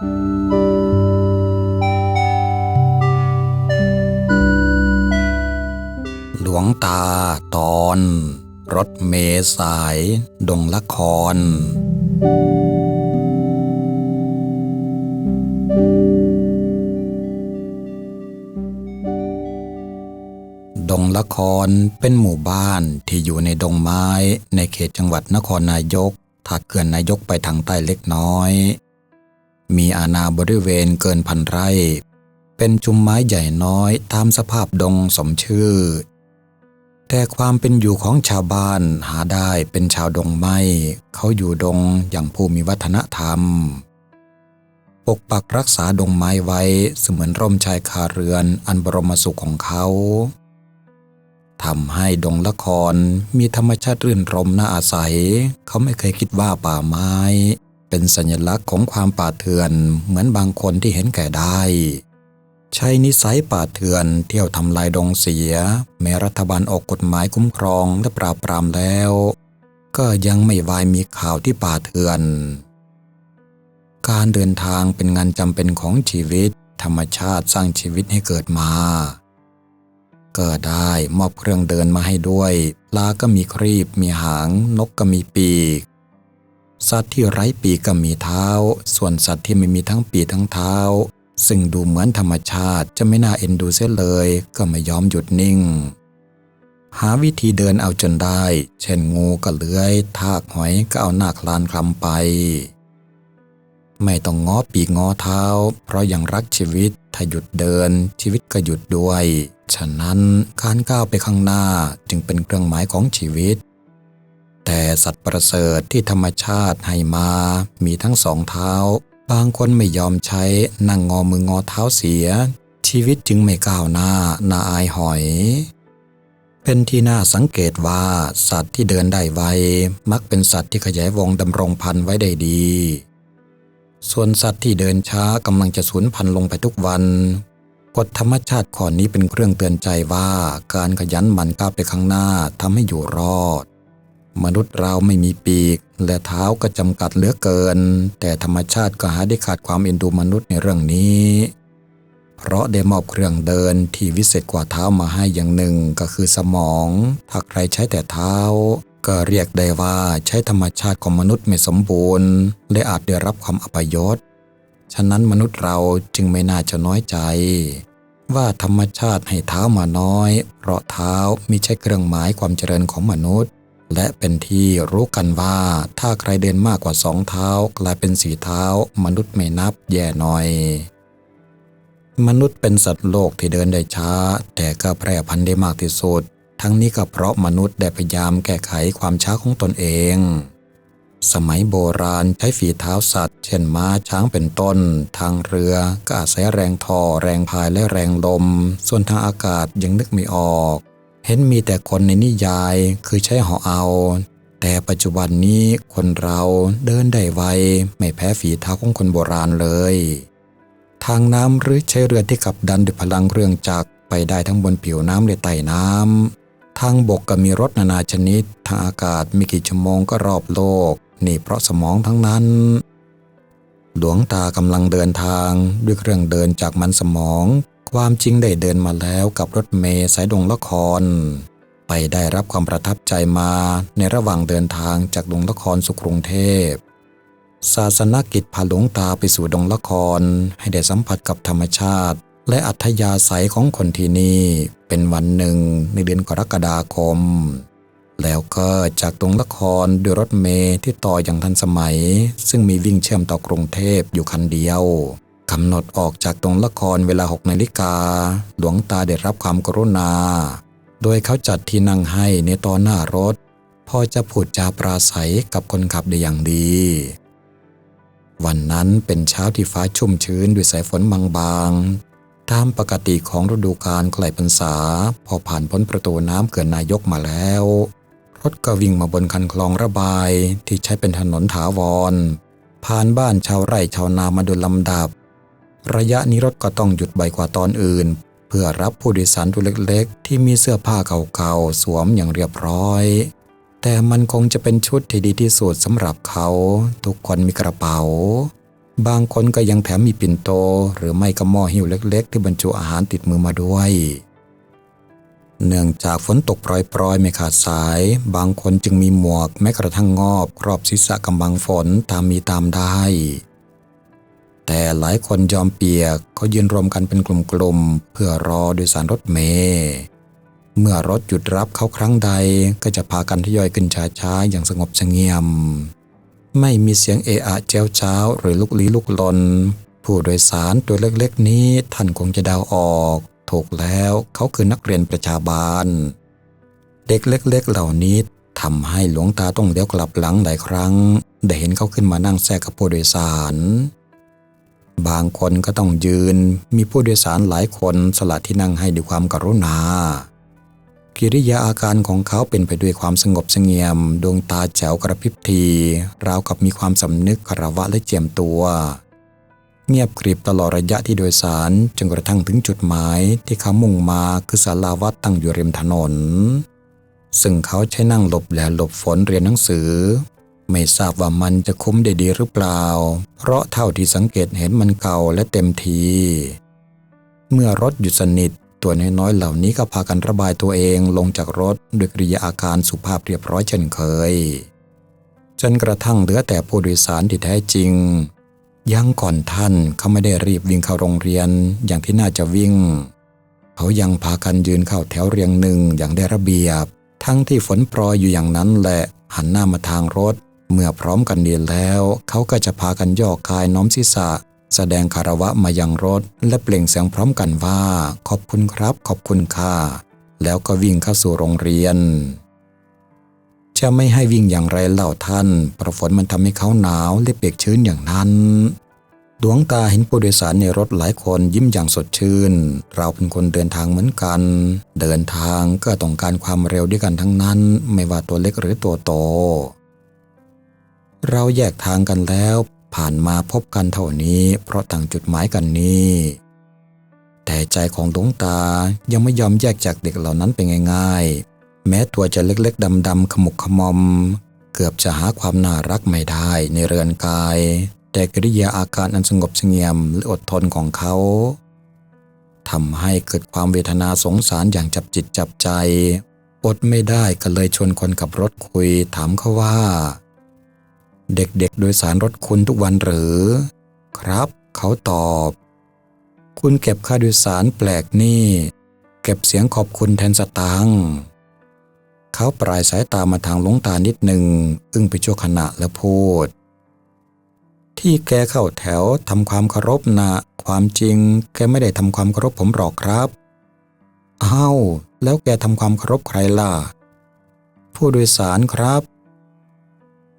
หลวงตาตอน รถเมสาย ดงละคร ดงละครเป็นหมู่บ้านที่อยู่ในดงไม้ในเขตจังหวัดนครนายกถัดเขื่อนนายกไปทางใต้เล็กน้อย มีอาณาบริเวณเกินพันไร่ เป็นชุมไม้ใหญ่น้อยตามสภาพดงสมชื่อ แต่ความเป็นอยู่ของชาวบ้านหาได้เป็นชาวดงไม้เขาอยู่ดงอย่างผู้มีวัฒนธรรม ปกปักรักษาดงไม้ไว้เสมือนร่มชายคาเรือนอันบรมสุขของเขาทำให้ดงละครมีธรรมชาติรื่นรมน่าอาศัย เขาไม่เคยคิดว่าป่าไม้ เป็นสัญลักษณ์ของความป่าเถื่อนเหมือนบางคนที่เห็นแก่ได้ ใช้นิสัยป่าเถื่อนเที่ยวทำลายดงเสีย แม้รัฐบาลออกกฎหมายคุ้มครองและปราบปรามแล้ว ก็ยังไม่วายมีข่าวที่ป่าเถื่อน การเดินทางเป็นงานจำเป็นของชีวิต ธรรมชาติสร้างชีวิตให้เกิดมาก็ได้มอบเครื่องเดินมาให้ด้วย ลาก็มีครีบ มีหาง นกก็มีปีก สัตว์ที่ไร้ปีกก็มีเท้า ส่วนสัตว์ที่ไม่มีทั้งปีกทั้งเท้า ซึ่งดูเหมือนธรรมชาติจะไม่น่าเอ็นดูเสียเลย ก็ไม่ยอมหยุดนิ่ง หาวิธีเดินเอาจนได้ เช่นงูก็เลื้อย ทากหอยก็เอาหน้าคลานคลำไป ไม่ต้องง้อปีกง้อเท้า เพราะยังรักชีวิต ถ้าหยุดเดิน ชีวิตก็หยุดด้วย ฉะนั้นการก้าวไปข้างหน้าจึงเป็นเครื่องหมายของชีวิต แต่สัตว์ประเสริฐที่ธรรมชาติให้มา มีทั้งสองเท้า บางคนไม่ยอมใช้นั่งงอมืองอเท้าเสีย ชีวิตจึงไม่ก้าวหน้าน่าอายหอย เป็นที่น่าสังเกตว่า สัตว์ที่เดินได้ไวมักเป็นสัตว์ที่ขยายวงดำรงพันธุ์ไว้ได้ดี ส่วนสัตว์ที่เดินช้ากำลังจะสูญพันธุ์ลงไปทุกวันกฎธรรมชาติข้อนี้เป็นเครื่องเตือนใจว่าการขยันหมั่นก้าวไปข้างหน้าทำให้อยู่รอด มนุษย์เราไม่มีปีก และเท้าก็จำกัดเหลือเกิน แต่ธรรมชาติก็หาได้ขาดความเอ็นดูมนุษย์ในเรื่องนี้ เพราะได้มอบเครื่องเดินที่วิเศษกว่าเท้ามาให้อย่างหนึ่งก็คือสมอง ถ้าใครใช้แต่เท้า ก็เรียกได้ว่าใช้ธรรมชาติของมนุษย์ไม่สมบูรณ์และอาจได้รับความอัปยศ ฉะนั้นมนุษย์เราจึงไม่น่าจะน้อยใจว่าธรรมชาติให้เท้ามาน้อย เพราะเท้ามิใช่เครื่องหมายความเจริญของมนุษย์ และเป็นที่รู้กันว่าถ้าใครเดินมากกว่าสองเท้ากลายเป็นสีเท้ามนุษย์ไม่นับแย่หน่อย มนุษย์เป็นสัตว์โลกที่เดินได้ช้า แต่ก็แพร่พันธุ์ได้มากที่สุด ทั้งนี้ก็เพราะมนุษย์ได้พยายามแก้ไขความช้าของตนเอง สมัยโบราณใช้ฝีเท้าสัตว์ เช่นม้าช้างเป็นต้น ทางเรือก็อาศัยแรงทอแรงพายและแรงลม ส่วนทางอากาศยังนึกไม่ออก เห็นมีแต่คนในนิยายคือใช้หาะเอา แต่ปัจจุบันนี้คนเราเดินได้ไวไม่แพ้ฝีเท้าของคนโบราณเลย ทางน้ำหรือใช้เรือที่ขับดันด้วยพลังเครื่องจักรไปได้ทั้งบนผิวน้ำและใต้น้ำ ทางบกก็มีรถนานาชนิด ทางอากาศมีกี่ชั่วโมงก็รอบโลก นี่เพราะสมองทั้งนั้น หลวงตากำลังเดินทางด้วยเครื่องเดินจากมันสมอง ความจริงได้เดินมาแล้วกับรถเมย์สายดงละคร ไปได้รับความประทับใจมาในระหว่างเดินทางจากดงละครสู่กรุงเทพ ศาสนกิจพาหลวงตาไปสู่ดงละครให้ได้สัมผัสกับธรรมชาติ และอัธยาศัยของคนที่นี่เป็นวันหนึ่งในเดือนกรกฎาคม แล้วก็จากดงละครด้วยรถเมล์ที่ต่ออย่างทันสมัย ซึ่งมีวิ่งเชื่อมต่อกรุงเทพอยู่คันเดียว กำหนดออกจากดงละครเวลา6นาฬิกา หลวงตาได้รับความกรุณา โดยเขาจัดที่นั่งให้ในตอนหน้ารถ พอจะพูดจาปราศัยกับคนขับได้อย่างดี วันนั้นเป็นเช้าที่ฟ้าชุ่มชื้นด้วยสายฝนบางๆ ตามปกติของฤดูกาลใกล้พรรษา พอผ่านพ้นประตูน้ำเกินนายกมาแล้ว รถก็วิ่งมาบนคันคลองระบายที่ใช้เป็นถนนถาวรผ่านบ้านชาวไร่ชาวนามาโดยลำดับ ระยะนี้รถก็ต้องหยุดบ่อยกว่าตอนอื่น เพื่อรับผู้โดยสารตัวเล็กๆ ที่มีเสื้อผ้าเก่าๆ สวมอย่างเรียบร้อย แต่มันคงจะเป็นชุดที่ดีที่สุดสำหรับเขา ทุกคนมีกระเป๋า บางคนก็ยังแถมมีปิ่นโต หรือไม่ก็หม้อหิ้วเล็ก ๆ ที่บรรจุอาหารติดมือมาด้วยเนื่องจากฝนตกปรอยๆ ไม่ขาดสาย บางคนจึงมีหมวกแม้กระทั่งงอบ ครอบศีรษะกำบังฝนตามมีตามได้ แต่หลายคนยอมเปียกเขายืนรวมกันเป็นกลุ่มๆเพื่อรอโดยสารรถเมล์เมื่อรถหยุดรับเขาครั้งใดก็จะพากันทยอยขึ้นช้าๆอย่างสงบเสงี่ยม ไม่มีเสียงเอะอะเจ้าเจ้าหรือลุกลี้ลุกลน ผู้โดยสารตัวเล็กๆนี้ท่านคงจะเดาออก ถูกแล้วเขาคือนักเรียนประชาบาล เด็กเล็ก ๆ เหล่านี้ทำให้หลวงตาต้องเลี้ยวกลับหลังหลายครั้ง ได้เห็นเขาขึ้นมานั่งแทรกกับผู้โดยสาร บางคนก็ต้องยืน มีผู้โดยสารหลายคนสละที่นั่งให้ด้วยความกรุณา กิริยาอาการของเขาเป็นไปด้วยความสงบเสงี่ยม ดวงตาแจ๋วกระพริบที ราวกับมีความสำนึกคารวะและเจียมตัว เงียบกริบตลอดระยะที่โดยสารจนกระทั่งถึงจุดหมายที่เขามุ่งมาคือศาลาวัดตั้งอยู่ริมถนนซึ่งเขาใช้นั่งหลบแดดหลบฝนเรียนหนังสือ ไม่ทราบว่ามันจะคุ้มได้ดีหรือเปล่า เพราะเท่าที่สังเกตเห็นมันเก่าและเต็มที เมื่อรถหยุดสนิท ตัวน้อยๆเหล่านี้ก็พากันระบายตัวเองลงจากรถด้วยกริยาอาการสุภาพเรียบร้อยเช่นเคย จนกระทั่งเหลือแต่ผู้โดยสารที่แท้จริง ยังก่อนท่านเขาไม่ได้รีบวิ่งเข้าโรงเรียนอย่างที่น่าจะวิ่ง เขายังพากันยืนเข้าแถวเรียงหนึ่งอย่างได้ระเบียบ ทั้งที่ฝนโปรยอยู่อย่างนั้นแหละหันหน้ามาทางรถ เมื่อพร้อมกันเดีแล้ว เขาก็จะพากันย่อกายน้อมศีรษะ แสดงคารวะมายังรถ และเปล่งเสียงพร้อมกันว่า ขอบคุณครับ ขอบคุณค่ะ แล้วก็วิ่งเข้าสู่โรงเรียน จะไม่ให้วิ่งอย่างไรเล่าท่านเพราะฝนมันทำให้เขาหนาวและเปียกชื้นอย่างนั้นดวงตาเห็นผู้โดยสารในรถหลายคนยิ้มอย่างสดชื่น เราเป็นคนเดินทางเหมือนกัน เดินทางก็ต้องการความเร็วด้วยกันทั้งนั้น ไม่ว่าตัวเล็กหรือตัวโต เราแยกทางกันแล้วผ่านมาพบกันเท่านี้เพราะต่างจุดหมายกันนี้ แต่ใจของดวงตายังไม่ยอมแยกจากเด็กเหล่านั้นไปง่าย ๆ แม้ตัวจะเล็กๆดำๆขมุกขมอม เกือบจะหาความน่ารักไม่ได้ในเรือนกาย แต่กิริยาอาการอันสงบเสงี่ยมและอดทนของเขาทำให้เกิดความเวทนาสงสารอย่างจับจิตจับใจ อดไม่ได้ก็เลยชวนคนขับรถคุยถามเขาว่า เด็กๆ โดยสารรถคุณทุกวันหรือ ครับ เขาตอบ คุณเก็บค่าโดยสารแปลกนี่ เก็บเสียงขอบคุณแทนสตางค์เขาปลายสายตามาทางลวงตานิดหนึ่งอึ้งไปชั่วขณะแล้วพูด ที่แกเข้าแถวทำความเคารพนะความจริง แกไม่ได้ทำความเคารพผมหรอกครับอ้าวแล้วแกทำความเคารพใครล่ะ ผู้โดยสารครับ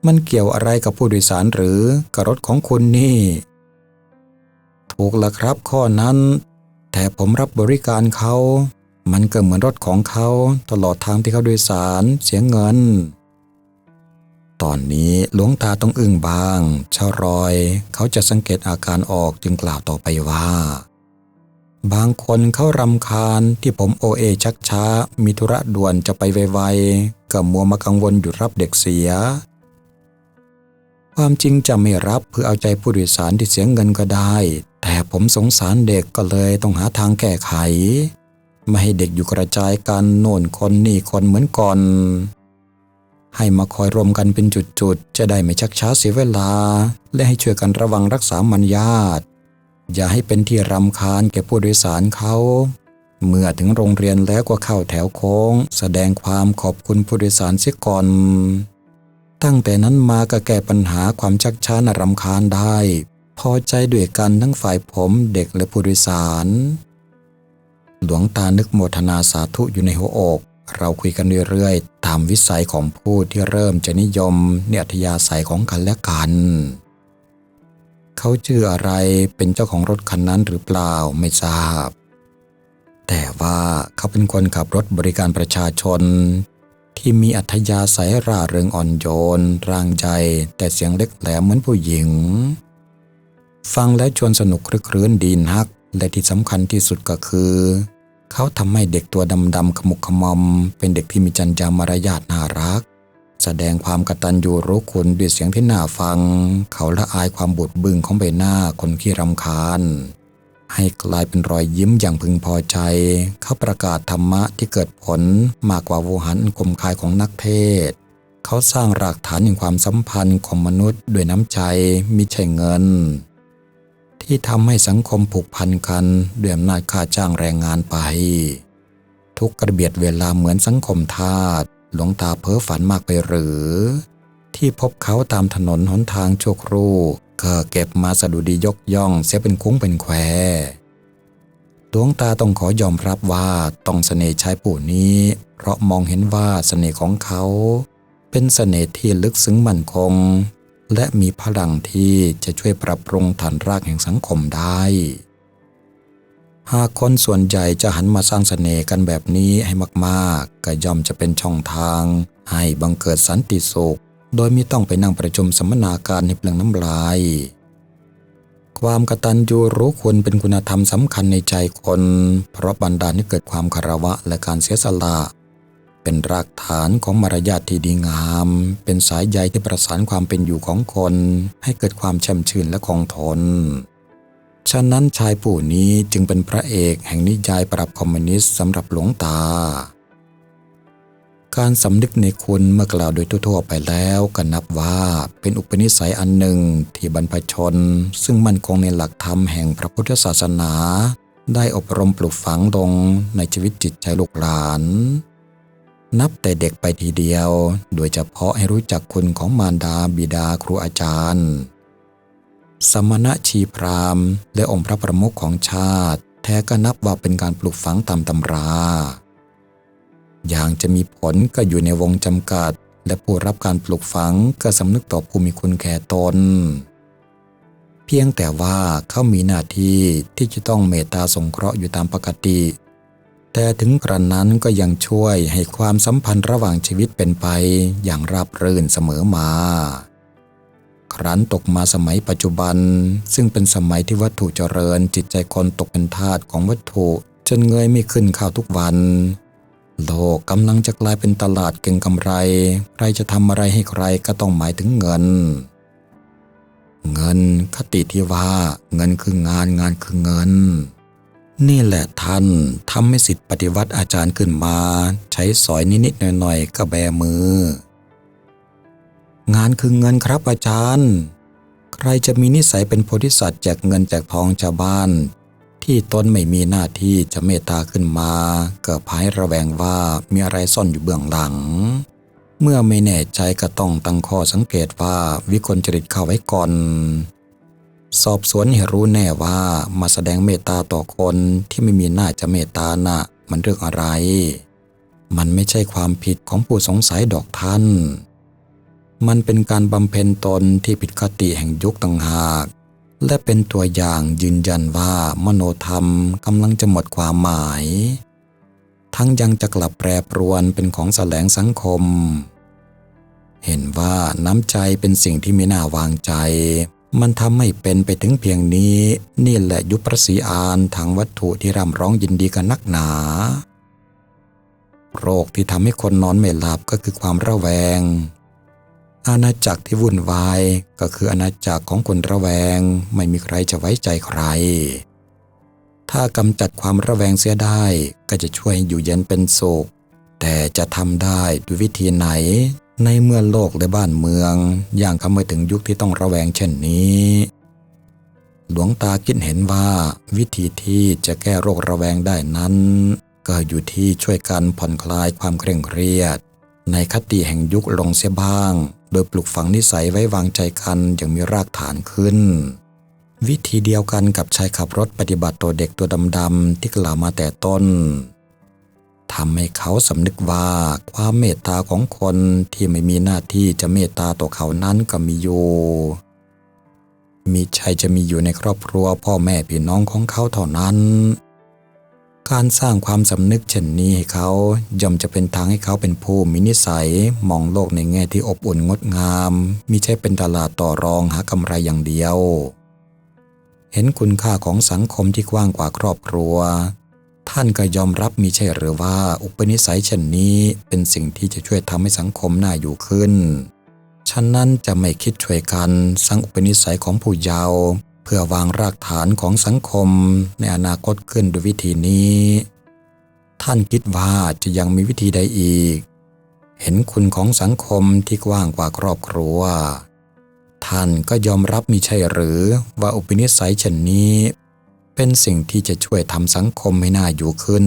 มันเกี่ยวอะไรกับผู้โดยสารหรือกับรถของคุณนี่ ถูกละครับข้อนั้น แต่ผมรับบริการเขา มันก็เหมือนรถของเขาตลอดทางที่เขาโดยสารเสียเงิน ตอนนี้หลวงตาต้องอึ้งบางชาวรอย เขาจะสังเกตอาการออกจึงกล่าวต่อไปว่า บางคนเขารำคาญที่ผมโอเอชักช้า มีธุระด่วนจะไปไวๆก็มัวมากังวลอยู่รับเด็กเสีย ความจริงจะไม่รับเพื่อเอาใจผู้โดยสารที่เสียเงินก็ได้ แต่ผมสงสารเด็กก็เลยต้องหาทางแก้ไข ไม่ให้เด็กอยู่กระจายกันโน่นคนนี่คนเหมือนก่อน ให้มาคอยรวมกันเป็นจุดๆ จะได้ไม่ชักช้าเสียเวลา และให้ช่วยกันระวังรักษามัญญาตอย่าให้เป็นที่รำคาญแก่ผู้โดยสารเขาเมื่อถึงโรงเรียนแล้วก็เข้าแถวโค้ง แสดงความขอบคุณผู้โดยสารเสียก่อน ตั้งแต่นั้นมาก็แก้ปัญหาความชักช้าน่ารำคาญได้ พอใจด้วยกันทั้งฝ่ายผมเด็กและผู้โดยสาร หลวงตานึกโมทนาสาธุอยู่ในหัวอก เราคุยกันเรื่อยๆ ตามวิสัยของผู้ที่เริ่มจะนิยมเนยอัธยาศัยของกันและกัน เขาชื่ออะไรเป็นเจ้าของรถคันนั้นหรือเปล่าไม่ทราบแต่ว่าเขาเป็นคนขับรถบริการประชาชน ที่มีอัธยาศัยร่าเริงอ่อนโยน ร่างใจ แต่เสียงเล็กแหลมเหมือนผู้หญิง ฟังแล้วชวนสนุกครึกครื้นดีนัก และที่สำคัญที่สุดก็คือ เขาทำให้เด็กตัวดำๆขมุกขมอม เป็นเด็กที่มีจรรยามารยาทน่ารัก แสดงความกตัญญูรู้คุณด้วยเสียงที่น่าฟัง เขาละอายความบุดบึงของใบหน้าคนขี้รำคาญ ให้กลายเป็นรอยยิ้มอย่างพึงพอใจ เขาประกาศธรรมะที่เกิดผลมากกว่าโวหันคมคายของนักเทศ เขาสร้างรากฐานแห่งความสัมพันธ์ของมนุษย์ด้วยน้ำใจมิใช่เงิน ที่ทำให้สังคมผูกพันกันด้วยอำนาจค่าจ้างแรงงานไป ทุกกระเบียดเวลาเหมือนสังคมทาสหลวงตาเพ้อฝันมากไปหรือ ที่พบเขาตามถนนหนทางโชครูก็เก็บมาสะดุดียกย่องเสียเป็นคุ้งเป็นแควหลวงตาต้องขอยอมรับว่าต้องเสน่ห์ชายปู่นี้ เพราะมองเห็นว่าเสน่ห์ของเขา เป็นเสน่ห์ที่ลึกซึ้งมั่นคง และมีพลังที่จะช่วยปรับปรุงฐานรากแห่งสังคมได้ หากคนส่วนใหญ่จะหันมาสร้างเสน่ห์กันแบบนี้ให้มาก ๆ ก็ย่อมจะเป็นช่องทาง ให้บังเกิดสันติสุข โดยไม่ต้องไปนั่งประชุมสัมมนาการในเปลืองน้ำลาย ความกตัญญูรู้คุณเป็นคุณธรรมสำคัญในใจคน เพราะบันดาลให้เกิดความคารวะและการเสียสละเป็นรากฐานของมารยาทที่ดีงาม เป็นสายใยที่ประสานความเป็นอยู่ของคน ให้เกิดความแช่มชื่นและคงทน ฉะนั้นชายปู่นี้จึงเป็นพระเอกแห่งนิยายปรับคอมมิวนิสต์สำหรับหลวงตา การสำนึกในคุณเมื่อกล่าวโดยทั่วๆไปแล้วก็นับว่าเป็นอุปนิสัยอันหนึ่งที่บรรพชน ซึ่งมั่นคงในหลักธรรมแห่งพระพุทธศาสนา ได้อบรมปลูกฝังลงในชีวิตจิตใจลูกหลาน นับแต่เด็กไปทีเดียว โดยเฉพาะให้รู้จักคุณของมารดาบิดาครูอาจารย์ สมณะชีพราหมณ์และองค์พระประมุขของชาติ แท้ก็นับว่าเป็นการปลูกฝังตามตำรา อย่างจะมีผลก็อยู่ในวงจำกัด และผู้รับการปลูกฝังก็สำนึกต่อผู้มีคุณแก่ตน เพียงแต่ว่าเขามีหน้าที่ที่จะต้องเมตตาสงเคราะห์อยู่ตามปกติ แต่ถึงกระนั้นก็ยังช่วยให้ความสัมพันธ์ระหว่างชีวิตเป็นไปอย่างราบรื่นเสมอมา ครั้นตกมาสมัยปัจจุบัน ซึ่งเป็นสมัยที่วัตถุเจริญจิตใจคนตกเป็นทาสของวัตถุจนเงยไม่ขึ้นข้าวทุกวัน โลกกำลังจะกลายเป็นตลาดเก่งกำไร ใครจะทำอะไรให้ใครก็ต้องหมายถึงเงิน เงินคติที่ว่า เงินคืองานงานคือเงิน นี่แหละท่านทำให้สิทธิปฏิวัติอาจารย์ขึ้นมา ใช้สอยนิดๆหน่อยๆก็แบมือ งานคือเงินครับอาจารย์ ใครจะมีนิสัยเป็นโพธิสัตว์แจกเงินแจกทองชาวบ้าน ที่ตนไม่มีหน้าที่จะเมตตาขึ้นมาเกิดภายระแวงว่ามีอะไรซ่อนอยู่เบื้องหลัง เมื่อไม่แน่ใจก็ต้องตั้งข้อสังเกตว่าวิกลจริตเข้าไว้ก่อน สอบสวนให้รู้แน่ว่ามาแสดงเมตตาต่อคนที่ไม่มีหน้าจะเมตตาน่ะมันเรื่องอะไร มันไม่ใช่ความผิดของผู้สงสัยดอกท่าน มันเป็นการบำเพ็ญตนที่ผิดคติแห่งยุคต่างหาก และเป็นตัวอย่างยืนยันว่ามโนธรรมกำลังจะหมดความหมาย ทั้งยังจะกลับแปรปรวนเป็นของแสลงสังคม เห็นว่าน้ำใจเป็นสิ่งที่ไม่น่าวางใจ มันทำให้เป็นไปถึงเพียงนี้ นี่แหละยุคประสีอานทางวัตถุที่ร่ำร้องยินดีกันนักหนาโรคที่ทำให้คนนอนไม่หลับก็คือความระแวง อาณาจักรที่วุ่นวาย ก็คืออาณาจักรของคนระแวง ไม่มีใครจะไว้ใจใคร ถ้ากำจัดความระแวงเสียได้ก็จะช่วยอยู่เย็นเป็นสุข แต่จะทำได้ด้วยวิธีไหน ในเมื่อโลกและบ้านเมือง อย่างเข้ามาถึงยุคที่ต้องระแวงเช่นนี้ หลวงตาคิดเห็นว่าวิธีที่จะแก้โรคระแวงได้นั้น ก็อยู่ที่ช่วยกันผ่อนคลายความเคร่งเครียด ในคติแห่งยุคลงเสียบ้าง โดยปลูกฝังนิสัยไว้วางใจกันอย่างมีรากฐานขึ้น วิธีเดียวกันกับชายขับรถปฏิบัติตัวเด็กตัวดำๆที่กล่าวมาแต่ต้นทำให้เขาสำนึกว่าความเมตตาของคนที่ไม่มีหน้าที่จะเมตตาต่อเขานั้นก็มีอยู่มีชัยจะมีอยู่ในครอบครัวพ่อแม่พี่น้องของเขาเท่านั้น การสร้างความสำนึกเช่นนี้ให้เขาย่อมจะเป็นทางให้เขาเป็นผู้มีนิสัย มองโลกในแง่ที่อบอุ่นงดงามมิใช่เป็นตลาดต่อรองหากำไรอย่างเดียว เห็นคุณค่าของสังคมที่กว้างกว่าครอบครัว ท่านก็ยอมรับมีใช่หรือว่าอุปนิสัยเช่นนี้เป็นสิ่งที่จะช่วยทำให้สังคมน่าอยู่ขึ้นฉะนั้นจะไม่คิดช่วยกันสร้างอุปนิสัยของผู้เยาว์ พื่อวางรากฐานของสังคมในอนาคตขึ้นด้วยวิธีนี้ ท่านคิดว่าจะยังมีวิธีใดอีก เห็นคุณของสังคมที่กว้างกว่าครอบครัว ท่านก็ยอมรับมีใช่หรือว่าอุปนิสัยเช่นนี้ เป็นสิ่งที่จะช่วยทำสังคมให้น่าอยู่ขึ้น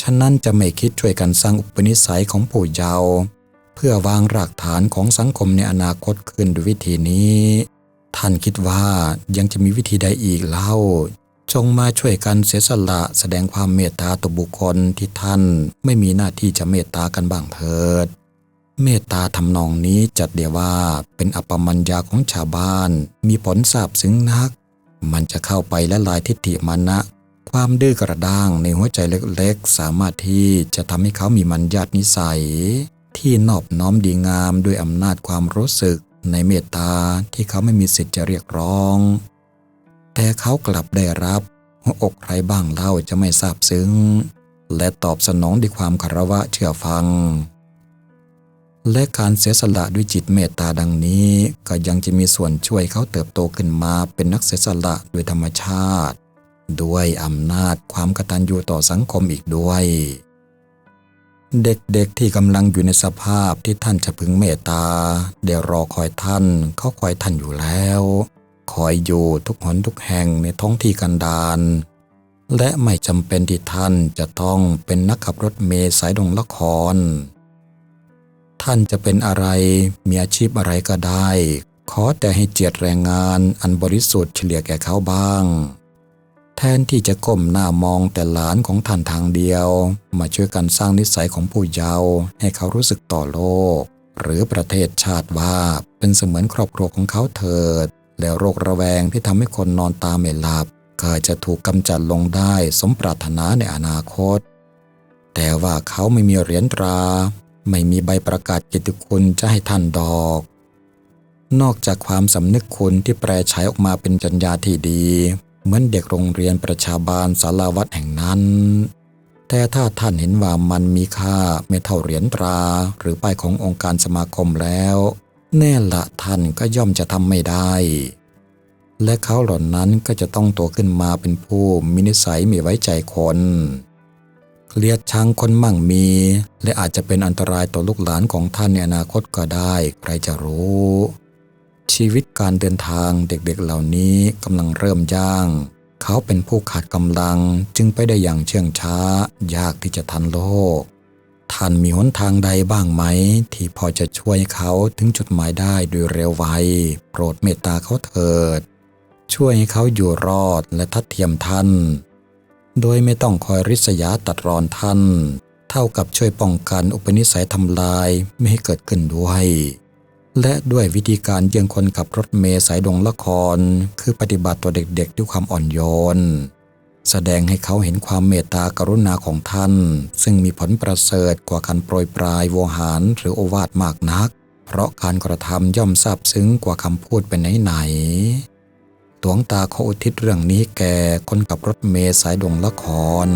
ฉะนั้นจะไม่คิดช่วยกันสร้างอุปนิสัยของผู้เยาว์เพื่อวางรากฐานของสังคมในอนาคตขึ้นด้วยวิธีนี้ ท่านคิดว่ายังจะมีวิธีใดอีกเล่า จงมาช่วยกันเสียสละแสดงความเมตตาต่อบุคคลที่ท่านไม่มีหน้าที่จะเมตตากันบ้างเถิด เมตตาทำนองนี้จัดเดียว่าเป็นอัปปมัญญาของชาวบ้าน มีผลสาบซึ้งนัก มันจะเข้าไปและลายทิฏฐิมานะ ความดื้อกระด้างในหัวใจเล็กๆ สามารถที่จะทำให้เขามีมัญญาตนิสัย ที่นอบน้อมดีงามด้วยอำนาจความรู้สึก ในเมตตาที่เขาไม่มีสิทธิ์จะเรียกร้อง แต่เขากลับได้รับหัวอกใครบ้างเล่าจะไม่ซาบซึ้ง และตอบสนองด้วยความคารวะเชื่อฟัง และการเสียสละด้วยจิตเมตตาดังนี้ ก็ยังจะมีส่วนช่วยเขาเติบโตขึ้นมาเป็นนักเสียสละโดยธรรมชาติ ด้วยอำนาจความกตัญญูต่อสังคมอีกด้วย เด็กๆที่กำลังอยู่ในสภาพที่ท่านจะพึงเมตตาเดี๋ยวรอคอยท่านเขาคอยท่านอยู่แล้ว คอยอยู่ทุกหนทุกแห่งในท้องที่กันดารและไม่จำเป็นที่ท่านจะต้องเป็นนักขับรถเมล์สายดงละคร ท่านจะเป็นอะไรมีอาชีพอะไรก็ได้ ขอแต่ให้เจียดแรงงานอันบริสุทธิ์เฉลี่ยแก่เขาบ้าง แทนที่จะก้มหน้ามองแต่หลานของท่านทางเดียว มาช่วยกันสร้างนิสัยของผู้เยาว์ให้เขารู้สึกต่อโลก หรือประเทศชาติว่าเป็นเสมือนครอบครัวของเขาเถิด แล้วโรคระแวงที่ทำให้คนนอนตาไม่หลับก็จะถูกกำจัดลงได้สมปรารถนาในอนาคต แต่ว่าเขาไม่มีเหรียญตรา ไม่มีใบประกาศกียรติคุณจะให้ท่านดอก นอกจากความสำนึกคุณที่แปรฉายออกมาเป็นจัญญาที่ดี เหมือนเด็กโรงเรียนประชาบาลสารวัดแห่งนั้น แต่ถ้าท่านเห็นว่ามันมีค่าไม่เท่าเหรียญตรา หรือป้ายขององค์การสมาคมแล้ว แน่ละท่านก็ย่อมจะทำไม่ได้ และเขาเหล่านั้นก็จะต้องโตขึ้นมาเป็นผู้มีนิสัยไม่ไว้ใจคนเกลียดชังคนมั่งมี และอาจจะเป็นอันตรายต่อลูกหลานของท่านในอนาคตก็ได้ ใครจะรู้ ชีวิตการเดินทางเด็กๆเหล่านี้กำลังเริ่มย่าง เขาเป็นผู้ขาดกำลังจึงไปได้อย่างเชื่องช้า ยากที่จะทันโลก ท่านมีหนทางใดบ้างไหม ที่พอจะช่วยเขาถึงจุดหมายได้โดยเร็วไวโปรดเมตตาเขาเถิด ช่วยให้เขาอยู่รอดและทัดเทียมท่าน โดยไม่ต้องคอยริษยาตัดรอนท่าน เท่ากับช่วยป้องกันอุปนิสัยทำลายไม่ให้เกิดขึ้นด้วย และด้วยวิธีการเยี่ยงคนขับรถเมล์สายดงละคร คือปฏิบัติต่อเด็กๆด้วยความอ่อนโยน แสดงให้เขาเห็นความเมตตากรุณาของท่าน ซึ่งมีผลประเสริฐกว่าการโปรยปลายโวหารหรือโอวาทมากนัก เพราะการกระทำย่อมซาบซึ้งกว่าคำพูดเป็นไหนๆหลวงตาเขาอุทิศเรื่องนี้แก่คนขับรถเมล์สายดงละคร